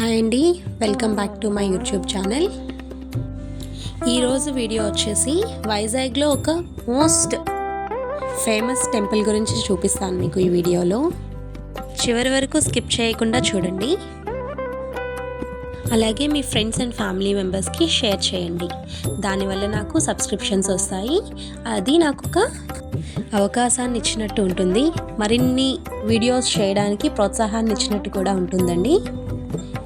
Hi అండి. Welcome back to my YouTube channel. ఈరోజు video వచ్చేసి వైజాగ్లో ఒక మోస్ట్ ఫేమస్ టెంపుల్ గురించి చూపిస్తాను మీకు ఈ వీడియోలో. చివరి వరకు స్కిప్ చేయకుండా చూడండి. అలాగే మీ ఫ్రెండ్స్ అండ్ ఫ్యామిలీ మెంబర్స్కి షేర్ చేయండి. దానివల్ల నాకు సబ్స్క్రిప్షన్స్ వస్తాయి. అది నాకు ఒక అవకాశాన్ని ఇచ్చినట్టు ఉంటుంది. మరిన్ని వీడియోస్ చేయడానికి ప్రోత్సాహాన్ని ఇచ్చినట్టు కూడా ఉంటుందండి.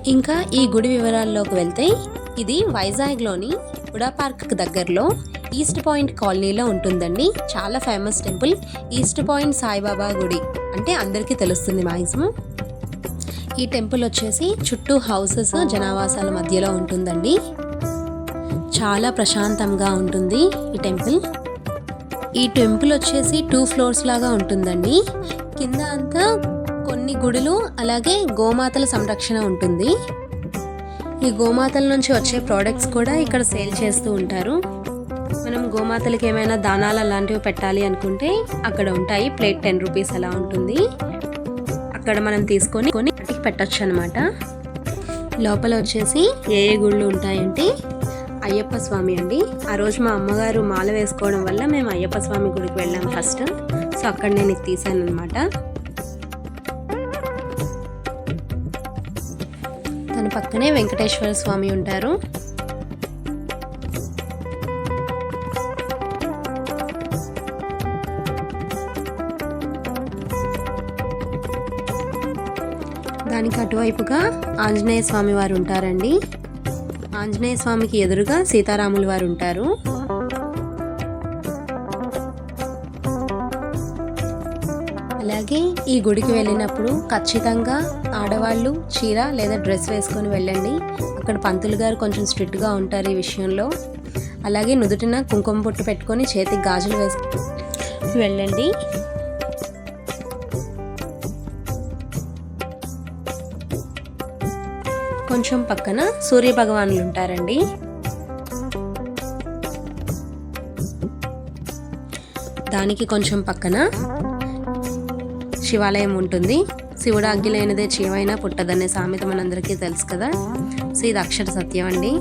ఇంకా ఈ గుడి వివరాల్లోకి వెళ్తే ఇది వైజాగ్లోని హుడా పార్క్కి దగ్గరలో ఈస్ట్ పాయింట్ కాలనీలో ఉంటుందండి. చాలా famous temple. East point Saibaba గుడి. అంటే అందరికీ తెలుస్తుంది మ్యాక్సిమం ఈ టెంపుల్ వచ్చేసి చుట్టూ హౌసెస్ జనావాసాల మధ్యలో ఉంటుందండి. చాలా ప్రశాంతంగా ఉంటుంది ఈ టెంపుల్. ఈ టెంపుల్ వచ్చేసి టూ ఫ్లోర్స్ లాగా ఉంటుందండి. కింద అంతా కొన్ని గుడులు అలాగే గోమాతల సంరక్షణ ఉంటుంది. ఈ గోమాతల నుంచి వచ్చే ప్రోడక్ట్స్ కూడా ఇక్కడ సేల్ చేస్తూ ఉంటారు. మనం గోమాతలకి ఏమైనా దానాలు అలాంటివి పెట్టాలి అనుకుంటే అక్కడ ఉంటాయి. ప్లేట్ టెన్ రూపీస్ అలా ఉంటుంది. అక్కడ మనం తీసుకొని కొని వాటికి పెట్టచ్చు అనమాట లోపల వచ్చేసి ఏ ఏ గుళ్ళు ఉంటాయంటే అయ్యప్ప స్వామి అండి. ఆ రోజు మా అమ్మగారు మాల వేసుకోవడం వల్ల మేము అయ్యప్ప స్వామి గుడికి వెళ్ళాం ఫస్ట్ సో అక్కడ నేను ఇది తీసాను అనమాట తన పక్కనే వెంకటేశ్వర స్వామి ఉంటారు. దానికి అటువైపుగా ఆంజనేయ స్వామి వారు ఉంటారండి. ఆంజనేయ స్వామికి ఎదురుగా సీతారాములు వారు ఉంటారు. అలాగే ఈ గుడికి వెళ్ళినప్పుడు ఖచ్చితంగా ఆడవాళ్ళు చీర లేదా డ్రెస్ వేసుకొని వెళ్ళండి. అక్కడ పంతులు గారు కొంచెం స్ట్రిక్ట్గా ఉంటారు ఈ విషయంలో. అలాగే నుదుటిన కుంకుమ పొట్టు పెట్టుకొని చేతికి గాజులు వేసు వెళ్ళండి. కొంచెం పక్కన సూర్య భగవానులు ఉంటారండి. దానికి కొంచెం పక్కన శివాలయం ఉంటుంది. శివుడు అగ్గి లేనిదే చీమైనా పుట్టదనే సామెత మనందరికీ తెలుసు కదా. సో ఇది అక్షర సత్యం అండి.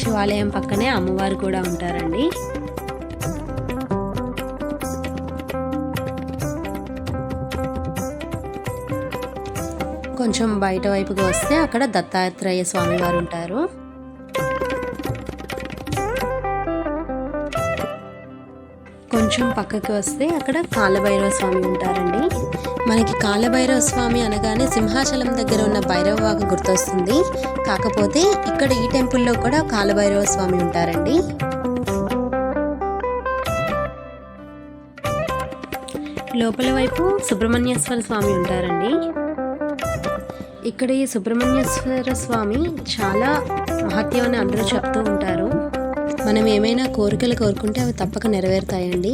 శివాలయం పక్కనే అమ్మవారు కూడా ఉంటారండి. కొంచెం బయట వైపుకి వస్తే అక్కడ దత్తాత్రేయ స్వామి వారు ఉంటారు. కొంచెం పక్కకి వస్తే అక్కడ కాలభైరవ స్వామి ఉంటారండి. మనకి కాలభైరవ స్వామి అనగానే సింహాచలం దగ్గర ఉన్న భైరవవాగ గుర్తొస్తుంది. కాకపోతే ఇక్కడ ఈ టెంపుల్లో కూడా కాలభైరవ స్వామి ఉంటారండి. లోపల వైపు సుబ్రహ్మణ్యేశ్వర స్వామి ఉంటారండి. ఇక్కడ ఈ సుబ్రహ్మణ్యేశ్వర స్వామి చాలా మహత్యం అని అందరూ చెప్తూ ఉంటారు. మనం ఏమైనా కోరికలు కోరుకుంటే అవి తప్పక నెరవేరుతాయండి.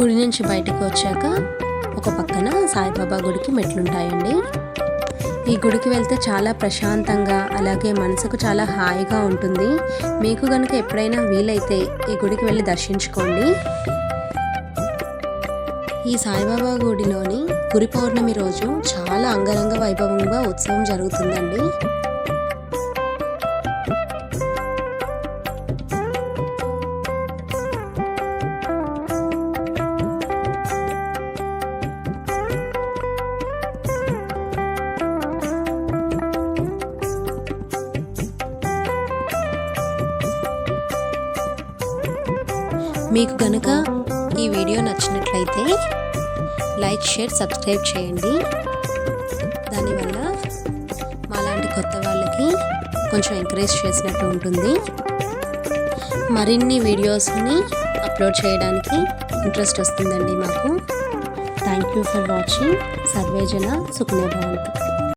గుడి నుంచి బయటకు వచ్చాక ఒక పక్కన సాయిబాబా గుడికి మెట్లుంటాయండి. ఈ గుడికి వెళ్తే చాలా ప్రశాంతంగా అలాగే మనసుకు చాలా హాయిగా ఉంటుంది. మీకు కనుక ఎప్పుడైనా వీలైతే ఈ గుడికి వెళ్ళి దర్శించుకోండి. ఈ సాయిబాబా గుడిలోని గురి పౌర్ణమి రోజు చాలా అంగరంగ వైభవంగా ఉత్సవం జరుగుతుందండి. మీకు కనుక ఈ వీడియో నచ్చినట్లయితే లైక్ షేర్ సబ్స్క్రైబ్ చేయండి. దానివల్ల మాలాంటి కొత్త వాళ్ళకి కొంచెం ఎంకరేజ్ చేసినట్టు ఉంటుంది. మరిన్ని వీడియోస్ని అప్లోడ్ చేయడానికి ఇంట్రెస్ట్ వస్తుందండి మాకు. థ్యాంక్ యూ ఫర్ వాచింగ్ సర్వేజన సుఖనే భవంతు